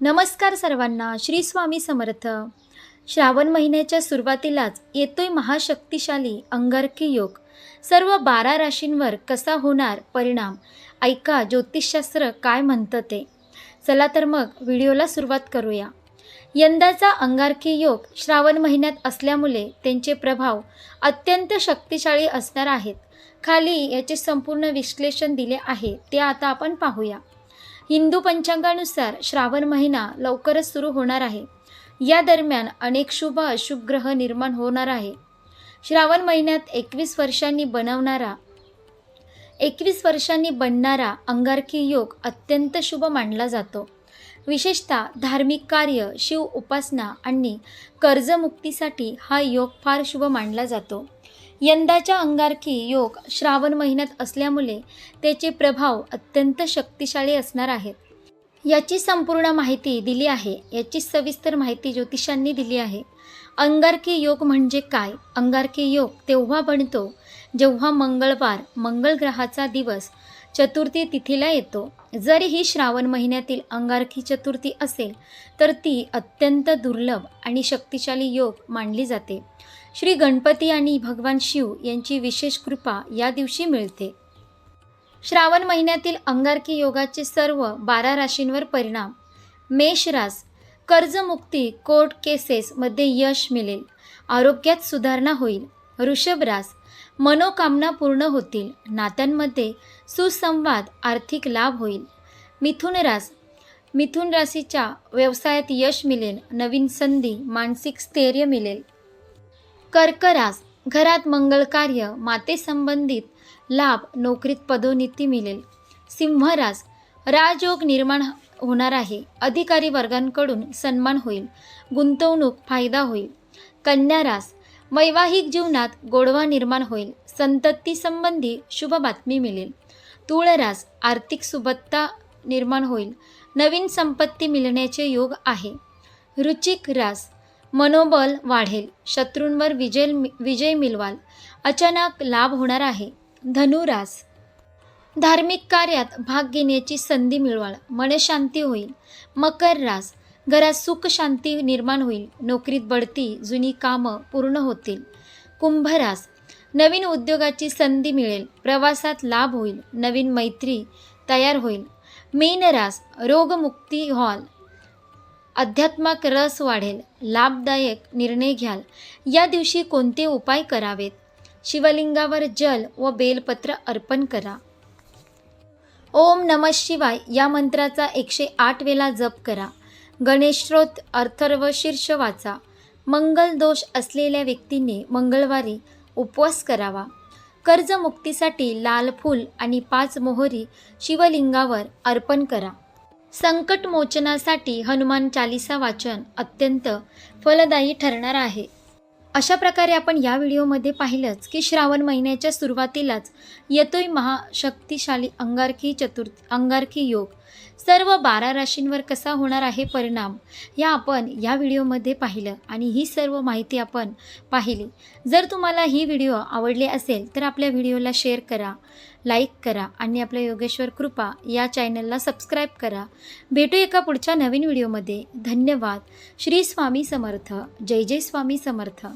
नमस्कार सर्वांना श्री स्वामी समर्थ. श्रावण महिन्याच्या सुरुवातीलाच येतोय महाशक्तिशाली अंगारकी योग. सर्व बारा राशींवर कसा होणार परिणाम? ऐका ज्योतिषशास्त्र काय म्हणतं ते. चला तर मग व्हिडिओला सुरुवात करूया. यंदाचा अंगारकी योग श्रावण महिन्यात असल्यामुळे त्यांचे प्रभाव अत्यंत शक्तिशाली असणार आहेत. खाली याचे संपूर्ण विश्लेषण दिले आहे ते आता आपण पाहूया. हिंदू पंचांगानुसार श्रावण महिना लवकरच सुरू होणार आहे. या दरम्यान अनेक शुभ अशुभ ग्रह निर्माण होणार आहे. श्रावण महिन्यात एकवीस वर्षांनी बनवणारा एकवीस वर्षांनी बनणारा अंगारकी योग अत्यंत शुभ मानला जातो. विशेषतः धार्मिक कार्य शिव उपासना आणि कर्जमुक्तीसाठी हा योग फार शुभ मानला जातो. यंदाच्या अंगारकी योग श्रावण महिन्यात असल्यामुळे त्याचे प्रभाव अत्यंत शक्तिशाली असणार आहेत. याची संपूर्ण माहिती दिली आहे. याची सविस्तर माहिती ज्योतिषांनी दिली आहे. अंगारकी योग म्हणजे काय? अंगारकी योग तेव्हा बनतो जेव्हा मंगळवार मंगळ ग्रहाचा दिवस चतुर्थी तिथीला येतो. जरी ही श्रावण महिन्यातील अंगारकी चतुर्थी असेल तर ती अत्यंत दुर्लभ आणि शक्तिशाली योग मानली जाते. श्री गणपती आणि भगवान शिव यांची विशेष कृपा या दिवशी मिळते. श्रावण महिन्यातील अंगारकी योगाचे सर्व बारा राशींवर परिणाम. मेष रास कर्जमुक्ती कोर्ट केसेसमध्ये यश मिळेल. आरोग्यात सुधारणा होईल. वृषभ रास मनोकामना पूर्ण होतील. नात्यांमध्ये सुसंवाद आर्थिक लाभ होईल. मिथुन रास मिथुन राशीच्या व्यवसायात यश मिळेल. नवीन संधी मानसिक स्थैर्य मिळेल. कर्करास घरात मंगल कार्य मातेसंबंधित लाभ नोकरीत पदोन्नती मिळेल. सिंहरास राजयोग निर्माण होणार आहे. अधिकारी वर्गांकडून सन्मान होईल. गुंतवणूक फायदा होईल. कन्यारास वैवाहिक जीवनात गोडवा निर्माण होईल. संतती संबंधी शुभ बातमी मिळेल. तुळरास आर्थिक सुबत्ता निर्माण होईल. नवीन संपत्ती मिळण्याचे योग आहे. रुचिक रास मनोबल वाढेल. शत्रूंवर विजय विजय मिळवाल. अचानक लाभ होणार आहे. धनुरास धार्मिक कार्यात भाग घेण्याची संधी मिळवाल. मनशांती होईल. मकर रास घरात सुख शांती निर्माण होईल. नोकरीत बढती जुनी कामं पूर्ण होतील. कुंभरास नवीन उद्योगाची संधी मिळेल. प्रवासात लाभ होईल. नवीन मैत्री तयार होईल. मीनरास रोगमुक्ती हॉल. अध्यात्माक रस वाढेल. लाभदायक निर्णय घ्याल. या दिवशी कोणते उपाय करावेत? शिवलिंगावर जल व बेलपत्र अर्पण करा. ओम नम शिवाय या मंत्राचा एकशे आठ वेळा जप करा. गणेशस्त्रोत अर्थर्व शीर्ष वाचा. मंगल दोष असलेल्या व्यक्तीने मंगळवारी उपवास करावा. कर्जमुक्तीसाठी लाल फूल आणि पाच मोहरी शिवलिंगावर अर्पण करा. संकट मोचनासाठी हनुमान चालिसा वाचन अत्यंत फलदायी ठरणार आहे. अशा प्रकारे आपण या व्हिडिओमध्ये पाहिलंच की श्रावण महिन्याच्या सुरुवातीलाच येतोय महाशक्तिशाली अंगारकी चतुर्थ अंगारकी योग सर्व बारा राशींवर कसा होणार आहे परिणाम या आपण या व्हिडिओमध्ये पाहिलं आणि ही सर्व माहिती आपण पाहिली. जर तुम्हाला ही व्हिडिओ आवडली असेल तर आपल्या व्हिडिओला शेअर करा लाईक करा आणि आपल्या योगेश्वर कृपा या चॅनलला सबस्क्राईब करा. भेटू एका पुढच्या नवीन व्हिडिओमध्ये. धन्यवाद. श्री स्वामी समर्थ. जय जय स्वामी समर्थ.